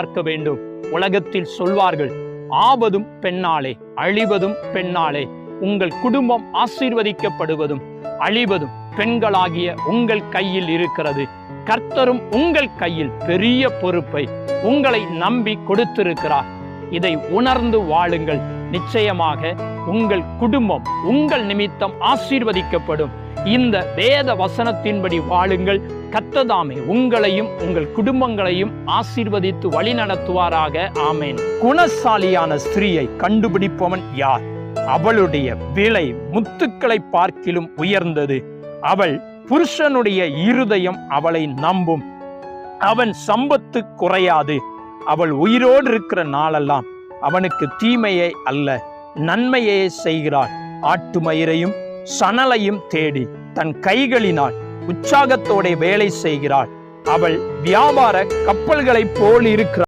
பார்க்க வேண்டும். உலகத்தில் சொல்வார்கள் ஆவதும் பெண்ணாலே அழிவதும் பெண்ணாலே உங்கள் குடும்பம் ஆசீர்வதிக்கப்படுவதும் அழிவதும் பெண்களாகிய உங்கள் கையில் இருக்கிறது. கர்த்தரும் உங்கள் கையில் பெரிய பொறுப்பை உங்களை நம்பி கொடுத்திருக்கிறார். இதை உணர்ந்து வாழுங்கள். நிச்சயமாக உங்கள் குடும்பம் உங்கள் நிமித்தம் ஆசீர்வதிக்கப்படும். இந்த வேத வசனத்தின்படி வாழுங்கள். கத்ததாமே உங்களையும் உங்கள் குடும்பங்களையும் ஆசீர்வதித்து வழி நடத்துவாராக. ஆமேன். குணசாலியான ஸ்திரீயை கண்டுபிடிப்பவன் யார்? அவளுடைய விலை முத்துக்களை பார்க்கிலும் உயர்ந்தது. அவள் புருஷனுடைய இருதயம் அவளை நம்பும். அவன் சம்பத்து குறையாது. அவள் உயிரோடு இருக்கிற நாளெல்லாம் அவனுக்கு தீமையை அல்ல நன்மையே செய்கிறாள். ஆட்டுமயிரையும் சணலையும் தேடி தன் கைகளினால் உற்சாகத்தோட வேலை செய்கிறாள். அவள் வியாபார கப்பல்களைப் போல் இருக்கிறாள்.